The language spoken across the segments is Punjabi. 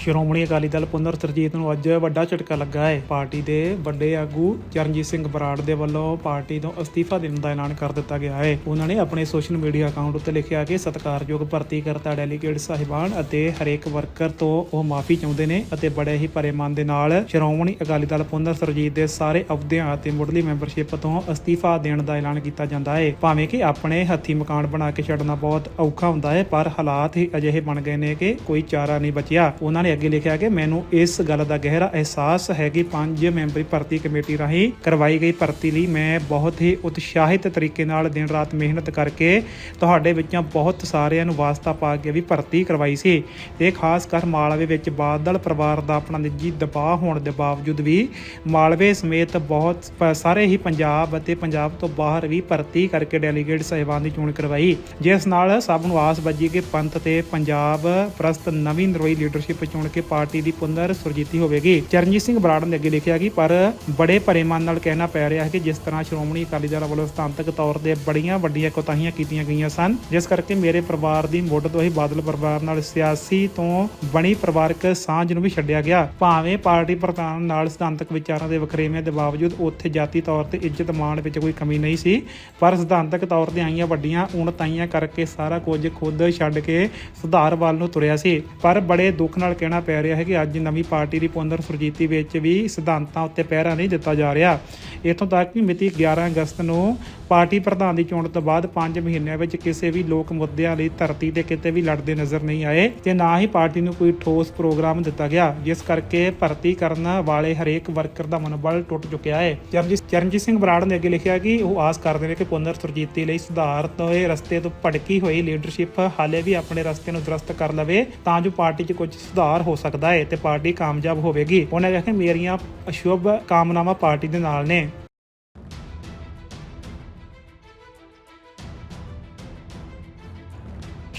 ਸ਼੍ਰੋਮਣੀ ਅਕਾਲੀ ਦਲ ਪੁਨਰ ਸਰਜੀਤ ਨੂੰ ਅੱਜ ਵੱਡਾ ਝਟਕਾ ਲੱਗਾ ਹੈ। ਪਾਰਟੀ ਦੇ ਵੱਡੇ ਆਗੂ ਚਰਨਜੀਤ ਸਿੰਘ ਬਰਾੜ ਦੇ ਵੱਲੋਂ ਪਾਰਟੀ ਤੋਂ ਅਸਤੀਫਾ ਦੇਣ ਦਾ ਐਲਾਨ ਕਰ ਦਿੱਤਾ ਗਿਆ ਹੈ। ਉਹਨਾਂ ਨੇ ਆਪਣੇ ਸੋਸ਼ਲ ਮੀਡੀਆ ਅਕਾਊਂਟ ਉੱਤੇ ਲਿਖਿਆ ਕਿ ਸਤਿਕਾਰਯੋਗ ਭਰਤੀ ਕਰਤਾ ਡੈਲੀਗੇਟ ਸਾਹਿਬਾਨ ਅਤੇ ਹਰੇਕ ਵਰਕਰ ਤੋਂ ਉਹ ਮਾਫੀ ਚਾਹੁੰਦੇ ਨੇ ਅਤੇ ਬੜੇ ਹੀ ਭਰੇ ਮਨ ਦੇ ਨਾਲ ਸ਼੍ਰੋਮਣੀ ਅਕਾਲੀ ਦਲ ਪੁਨਰ ਸਰਜੀਤ ਦੇ ਸਾਰੇ ਅਹੁਦਿਆਂ ਅਤੇ ਮੁੱਢਲੀ ਮੈਂਬਰਸ਼ਿਪ ਤੋਂ ਅਸਤੀਫਾ ਦੇਣ ਦਾ ਐਲਾਨ ਕੀਤਾ ਜਾਂਦਾ ਹੈ। ਭਾਵੇਂ ਕਿ ਆਪਣੇ ਹੱਥੀ ਮਕਾਨ ਬਣਾ ਕੇ ਛੱਡਣਾ ਬਹੁਤ ਔਖਾ ਹੁੰਦਾ ਹੈ, ਪਰ ਹਾਲਾਤ ਹੀ ਅਜਿਹੇ ਬਣ ਗਏ ਨੇ ਕਿ ਕੋਈ ਚਾਰਾ ਨਹੀਂ ਬਚਿਆ। ਉਹਨਾਂ ਨੇ ਅੱਗੇ ਲਿਖਿਆ ਕਿ ਮੈਨੂੰ ਇਸ ਗੱਲ ਦਾ ਗਹਿਰਾ ਅਹਿਸਾਸ ਹੈ ਕਿ ਪੰਜ ਮੈਂਬਰੀ ਭਰਤੀ ਕਮੇਟੀ ਰਾਹੀਂ ਕਰਵਾਈ ਗਈ ਭਰਤੀ ਲਈ ਮੈਂ ਬਹੁਤ ਹੀ ਉਤਸ਼ਾਹਿਤ ਤਰੀਕੇ ਨਾਲ ਦਿਨ ਰਾਤ ਮਿਹਨਤ ਕਰਕੇ ਤੁਹਾਡੇ ਵਿੱਚੋਂ ਬਹੁਤ ਸਾਰਿਆਂ ਨੂੰ ਵਾਸਤਾ ਪਾ ਕੇ ਵੀ ਭਰਤੀ ਕਰਵਾਈ ਸੀ ਤੇ ਖਾਸ ਕਰ ਮਾਲਵੇ ਵਿੱਚ ਬਾਦਲ ਪਰਿਵਾਰ ਦਾ ਆਪਣਾ ਨਿੱਜੀ ਦਬਾਅ ਹੋਣ ਦੇ ਬਾਵਜੂਦ ਵੀ ਮਾਲਵੇ ਸਮੇਤ ਬਹੁਤ ਸਾਰੇ ਹੀ ਪੰਜਾਬ ਅਤੇ ਪੰਜਾਬ ਤੋਂ ਬਾਹਰ ਵੀ ਭਰਤੀ ਕਰਕੇ ਡੈਲੀਗੇਟ ਸਾਹਿਬਾਨ ਦੀ ਚੋਣ ਕਰਵਾਈ। ਜਿਸ ਨਾਲ ਸਭ ਨੂੰ ਆਸ ਬੱਜੀ ਕਿ ਪੰਥ ਤੇ ਪੰਜਾਬ ਪ੍ਰਸਤ ਨਵੀਂ ਨਰੋਈ ਲੀਡਰਸ਼ਿਪ ਚੁਣ ਕੇ ਪਾਰਟੀ ਦੀ ਪੁਨਰ ਸੁਰਜੀਤੀ ਹੋਵੇਗੀ। ਚਰਨਜੀਤ ਸਿੰਘ ਬਰਾੜ ਨੇ ਅੱਗੇ ਲਿਖਿਆ ਕਿ ਪਰ ਬੜੇ ਭਰੇ ਮਨ ਨਾਲ ਕਹਿਣਾ ਪੈ ਰਿਹਾ ਹੈ ਕਿ ਜਿਸ ਤਰ੍ਹਾਂ ਸ਼੍ਰੋਮਣੀ ਅਕਾਲੀ ਦਲ ਵੱਲੋਂ ਸਥਾਨਕ ਤੌਰ ਤੇ ਬੜੀਆਂ ਵੱਡੀਆਂ ਕੋਤਾਹੀਆਂ ਕੀਤੀਆਂ ਗਈਆਂ ਸਨ, ਜਿਸ ਕਰਕੇ ਮੇਰੇ ਪਰਿਵਾਰ ਦੀ ਮੁੱਢ ਤੋਂ ਹੀ ਬਾਦਲ ਪਰਿਵਾਰ ਨਾਲ ਸਿਆਸੀ ਤੋਂ ਬਣੀ ਪਰਿਵਾਰਕ ਸਾਂਝ ਨੂੰ ਵੀ ਛੱਡਿਆ ਗਿਆ। ਭਾਵੇਂ ਪਾਰਟੀ ਪ੍ਰਧਾਨ ਨਾਲ ਸਿਧਾਂਤਕ ਵਿਚਾਰਾਂ ਦੇ ਵਖਰੇਵਿਆਂ ਦੇ ਬਾਵਜੂਦ ਉੱਥੇ ਜਾਤੀ ਤੌਰ ਤੇ ਇੱਜ਼ਤ ਮਾਣ ਵਿੱਚ ਕੋਈ ਕਮੀ ਨਹੀਂ ਸੀ, ਪਰ ਸਿਧਾਂਤਕ ਤੌਰ ਤੇ ਆਈਆਂ ਵੱਡੀਆਂ ਉਣਤਾਈਆਂ ਕਰਕੇ ਸਾਰਾ ਕੁਝ ਖੁਦ ਛੱਡ ਕੇ ਸੁਧਾਰ ਵੱਲ ਨੂੰ ਤੁਰਿਆ ਸੀ। ਪਰ ਬੜੇ ਦੁੱਖ ਨਾਲ ਕਹਿਣਾ ਪੈ ਰਿਹਾ ਹੈ ਕਿ ਅੱਜ ਨਵੀਂ ਪਾਰਟੀ ਦੀ ਪੁਨਰ ਸੁਰਜੀਤੀ ਵਿੱਚ ਵੀ ਸਿਧਾਂਤਾਂ ਉੱਤੇ ਪਹਿਰਾ ਨਹੀਂ ਦਿੱਤਾ ਜਾ ਰਿਹਾ। ਇਥੋਂ ਤੱਕ ਕਿ ਮਿਤੀ 11 ਅਗਸਤ ਨੂੰ ਪਾਰਟੀ ਪ੍ਰਧਾਨ ਦੀ ਚੋਣ ਤੋਂ ਬਾਅਦ 5 ਮਹੀਨਿਆਂ ਵਿੱਚ ਕਿਸੇ ਵੀ ਲੋਕ ਮੁੱਦਿਆਂ ਲਈ ਧਰਤੀ ਤੇ ਕਿਤੇ ਵੀ ਲੜਦੇ ਨਜ਼ਰ ਨਹੀਂ ਆਏ ਤੇ ਨਾ ਹੀ ਪਾਰਟੀ ਨੂੰ ਕੋਈ ਠੋਸ ਪ੍ਰੋਗਰਾਮ ਦਿੱਤਾ ਗਿਆ, ਜਿਸ ਕਰਕੇ ਭਰਤੀ ਕਰਨ ਵਾਲੇ ਹਰੇਕ ਵਰਕਰ ਦਾ ਮਨੋਬਲ ਟੁੱਟ ਚੁੱਕਿਆ ਹੈ। ਚਰਨਜੀਤ ਚਰਨਜੀਤ ਸਿੰਘ ਬਰਾੜ ਨੇ ਅੱਗੇ ਲਿਖਿਆ ਕਿ ਉਹ ਆਸ ਕਰਦੇ ਨੇ ਕਿ ਪੁਨਰ ਸੁਰਜੀਤੀ ਲਈ ਸੁਧਾਰ ਤੋਂ ਇਹ ਰਸਤੇ ਤੋਂ ਭਟਕੀ ਹੋਈ ਲੀਡਰਸ਼ਿਪ ਹਾਲੇ ਵੀ ਆਪਣੇ ਰਸਤੇ ਨੂੰ ਦਰਸਤ ਕਰ ਲਵੇ, ਤਾਂ ਜੋ ਪਾਰਟੀ 'ਚ ਕੁਝ ਸੁਧਾਰ ਹੋ ਸਕਦਾ ਹੈ ਤੇ ਪਾਰਟੀ ਕਾਮਯਾਬ ਹੋਵੇਗੀ। ਉਹਨਾਂ ਨੇ ਕਿਹਾ ਕਿ ਮੇਰੀਆਂ ਅਸ਼ੁਭ ਕਾਮਨਾਵਾਂ ਪਾਰਟੀ ਦੇ ਨਾਲ ਨੇ।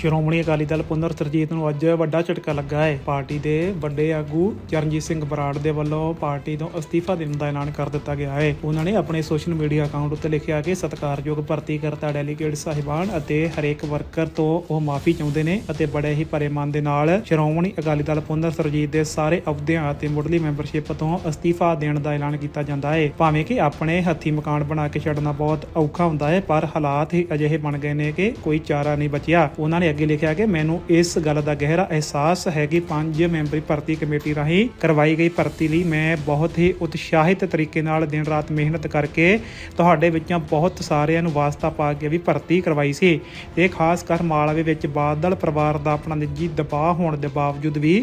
ਸ਼੍ਰੋਮਣੀ ਅਕਾਲੀ ਦਲ ਪੁਨਰ ਸਰਜੀਤ ਨੂੰ ਅੱਜ ਵੱਡਾ ਝਟਕਾ ਲੱਗਾ ਹੈ। ਪਾਰਟੀ ਦੇ ਵੱਡੇ ਆਗੂ ਚਰਨਜੀਤ ਸਿੰਘ ਬਰਾੜ ਦੇ ਵੱਲੋਂ ਪਾਰਟੀ ਤੋਂ ਅਸਤੀਫਾ ਦੇਣ ਦਾ ਐਲਾਨ ਕਰ ਦਿੱਤਾ ਗਿਆ ਹੈ। ਉਹਨਾਂ ਨੇ ਆਪਣੇ ਸੋਸ਼ਲ ਮੀਡੀਆ ਅਕਾਊਂਟ ਉੱਤੇ ਲਿਖਿਆ ਕਿ ਸਤਿਕਾਰਯੋਗ ਭਰਤੀ ਕਰਤਾ ਡੈਲੀਗੇਟ ਸਾਹਿਬਾਨ ਅਤੇ ਹਰੇਕ ਵਰਕਰ ਤੋਂ ਉਹ ਮਾਫੀ ਚਾਹੁੰਦੇ ਨੇ ਅਤੇ ਬੜੇ ਹੀ ਭਰੇ ਮਨ ਦੇ ਨਾਲ ਸ਼੍ਰੋਮਣੀ ਅਕਾਲੀ ਦਲ ਪੁਨਰ ਸਰਜੀਤ ਦੇ ਸਾਰੇ ਅਹੁਦਿਆਂ ਅਤੇ ਮੁੱਢਲੀ ਮੈਂਬਰਸ਼ਿਪ ਤੋਂ ਅਸਤੀਫਾ ਦੇਣ ਦਾ ਐਲਾਨ ਕੀਤਾ ਜਾਂਦਾ ਹੈ। ਭਾਵੇਂ ਕਿ ਆਪਣੇ ਹੱਥੀ ਮਕਾਨ ਬਣਾ ਕੇ ਛੱਡਣਾ ਬਹੁਤ ਔਖਾ ਹੁੰਦਾ ਹੈ, ਪਰ ਹਾਲਾਤ ਹੀ ਅਜਿਹੇ ਬਣ ਗਏ ਨੇ ਕਿ ਕੋਈ ਚਾਰਾ ਨਹੀਂ ਬਚਿਆ। ਉਹਨਾਂ ਨੇ ਅੱਗੇ ਲਿਖਿਆ ਕਿ ਮੈਨੂੰ ਇਸ ਗੱਲ ਦਾ ਗਹਿਰਾ ਅਹਿਸਾਸ ਹੈ ਕਿ ਪੰਜ ਮੈਂਬਰੀ ਭਰਤੀ ਕਮੇਟੀ ਰਾਹੀਂ ਕਰਵਾਈ ਗਈ ਭਰਤੀ ਲਈ ਮੈਂ ਬਹੁਤ ਹੀ ਉਤਸ਼ਾਹਿਤ ਤਰੀਕੇ ਨਾਲ ਦਿਨ ਰਾਤ ਮਿਹਨਤ ਕਰਕੇ ਤੁਹਾਡੇ ਵਿੱਚੋਂ ਬਹੁਤ ਸਾਰਿਆਂ ਨੂੰ ਵਾਸਤਾ ਪਾ ਕੇ ਵੀ ਭਰਤੀ ਕਰਵਾਈ ਸੀ। ਤੇ ਖਾਸ ਕਰ ਮਾਲਵੇ ਵਿੱਚ ਬਾਦਲ ਪਰਿਵਾਰ ਦਾ ਆਪਣਾ ਨਿੱਜੀ ਦਬਾਅ ਹੋਣ ਦੇ ਬਾਵਜੂਦ ਵੀ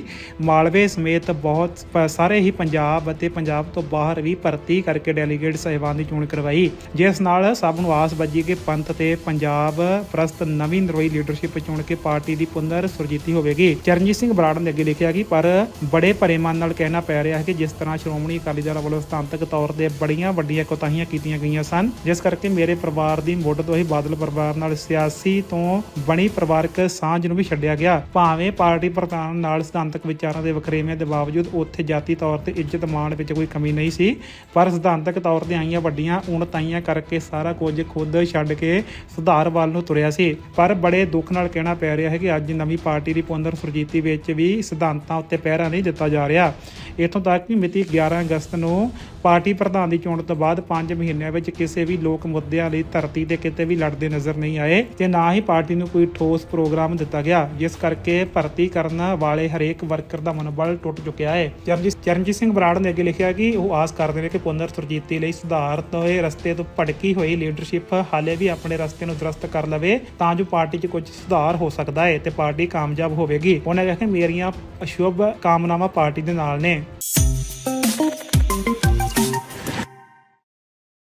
ਮਾਲਵੇ ਸਮੇਤ ਬਹੁਤ ਸਾਰੇ ਹੀ ਪੰਜਾਬ ਅਤੇ ਪੰਜਾਬ ਤੋਂ ਬਾਹਰ ਵੀ ਭਰਤੀ ਕਰਕੇ ਡੈਲੀਗੇਟ ਸਾਹਿਬਾਨ ਦੀ ਚੋਣ ਕਰਵਾਈ। ਜਿਸ ਨਾਲ ਸਭ ਨੂੰ ਆਸ ਬੱਜੀ ਕਿ ਪੰਥ ਤੇ ਪੰਜਾਬ ਪ੍ਰਸਤ ਨਵੀਂ ਨਰੋਈ ਲੀਡਰਸ਼ਿਪ ਚੋਣ ਕੇ ਪਾਰਟੀ ਦੀ ਪੁਨਰ ਸੁਰਜੀਤੀ ਹੋਵੇਗੀ। ਚਰਨਜੀਤ ਸਿੰਘ ਬਰਾੜ ਨੇ ਅੱਗੇ ਲਿਖਿਆ ਕਿ ਪਰ ਬੜੇ ਭਰੇ ਨਾਲ ਕਹਿਣਾ ਪੈ ਰਿਹਾ ਹੈ ਕਿ ਜਿਸ ਤਰ੍ਹਾਂ ਸ਼੍ਰੋਮਣੀ ਅਕਾਲੀ ਦਲ ਵੱਲੋਂ ਸਥਾਨਕ ਤੌਰ ਤੇ ਬੜੀਆਂ ਵੱਡੀਆਂ ਕੋਤਾਹੀਆਂ ਕੀਤੀਆਂ ਗਈਆਂ ਸਨ, ਜਿਸ ਕਰਕੇ ਮੇਰੇ ਪਰਿਵਾਰ ਦੀ ਮੁੱਢ ਤੋਂ ਹੀ ਬਾਦਲ ਪਰਿਵਾਰ ਨਾਲ ਸਿਆਸੀ ਤੋਂ ਬਣੀ ਪਰਿਵਾਰਕ ਸਾਂਝ ਨੂੰ ਵੀ ਛੱਡਿਆ ਗਿਆ। ਭਾਵੇਂ ਪਾਰਟੀ ਪ੍ਰਧਾਨ ਨਾਲ ਸਿਧਾਂਤਕ ਵਿਚਾਰਾਂ ਦੇ ਵਖਰੇਵਿਆਂ ਦੇ ਬਾਵਜੂਦ ਉੱਥੇ ਜਾਤੀ ਤੌਰ ਤੇ ਇੱਜ਼ਤ ਮਾਣ ਵਿੱਚ ਕੋਈ ਕਮੀ ਨਹੀਂ ਸੀ, ਪਰ ਸਿਧਾਂਤਕ ਤੌਰ ਤੇ ਆਈਆਂ ਵੱਡੀਆਂ ਉਣਤਾਈਆਂ ਕਰਕੇ ਸਾਰਾ ਕੁਝ ਖੁਦ ਛੱਡ ਕੇ ਸੁਧਾਰ ਵੱਲ ਨੂੰ ਤੁਰਿਆ ਸੀ। ਪਰ ਬੜੇ ਦੁੱਖ ਨਾਲ ਕਹਿਣਾ ਪੈ ਰਿਹਾ ਹੈ ਕਿ ਅੱਜ ਨਵੀਂ ਪਾਰਟੀ ਦੀ ਪੁਨਰ ਸੁਰਜੀਤੀ ਵਿੱਚ ਵੀ ਸਿਧਾਂਤਾਂ ਉੱਤੇ ਪਹਿਰਾ ਨਹੀਂ ਦਿੱਤਾ ਜਾ ਰਿਹਾ। ਇਥੋਂ ਤੱਕ ਕਿ ਮਿਤੀ 11 ਅਗਸਤ ਨੂੰ ਪਾਰਟੀ ਪ੍ਰਧਾਨ ਦੀ ਚੋਣ ਤੋਂ ਬਾਅਦ 5 ਮਹੀਨਿਆਂ ਵਿੱਚ ਕਿਸੇ ਵੀ ਲੋਕ ਮੁੱਦਿਆਂ ਲਈ ਧਰਤੀ ਤੇ ਕਿਤੇ ਵੀ ਲੜਦੇ ਨਜ਼ਰ ਨਹੀਂ ਆਏ ਤੇ ਨਾ ਹੀ ਪਾਰਟੀ ਨੂੰ ਕੋਈ ਠੋਸ ਪ੍ਰੋਗਰਾਮ ਦਿੱਤਾ ਗਿਆ, ਜਿਸ ਕਰਕੇ ਭਰਤੀ ਕਰਨ ਵਾਲੇ ਹਰੇਕ ਵਰਕਰ ਦਾ ਮਨੋਬਲ ਟੁੱਟ ਚੁੱਕਿਆ ਹੈ। ਚਰਨਜੀਤ ਚਰਨਜੀਤ ਸਿੰਘ ਬਰਾੜ ਨੇ ਅੱਗੇ ਲਿਖਿਆ ਕਿ ਉਹ ਆਸ ਕਰਦੇ ਨੇ ਕਿ ਪੁਨਰ ਸੁਰਜੀਤੀ ਲਈ ਸੁਧਾਰਤ ਹੋਏ ਰਸਤੇ ਤੋਂ ਭਟਕੀ ਹੋਈ ਲੀਡਰਸ਼ਿਪ ਹਾਲੇ ਵੀ ਆਪਣੇ ਰਸਤੇ ਨੂੰ ਦਰਸਤ ਕਰ ਲਵੇ, ਤਾਂ ਜੋ ਪਾਰਟੀ 'ਚ ਕੁਝ ਸੁਧਾਰ ਹੋ ਸਕਦਾ ਹੈ ਤੇ ਪਾਰਟੀ ਕਾਮਯਾਬ ਹੋਵੇਗੀ। ਉਹਨਾਂ ਕਿਹਾ ਕਿ ਮੇਰੀਆਂ ਅਸ਼ੁਭ ਕਾਮਨਾਵਾਂ ਪਾਰਟੀ ਦੇ ਨਾਲ ਨੇ।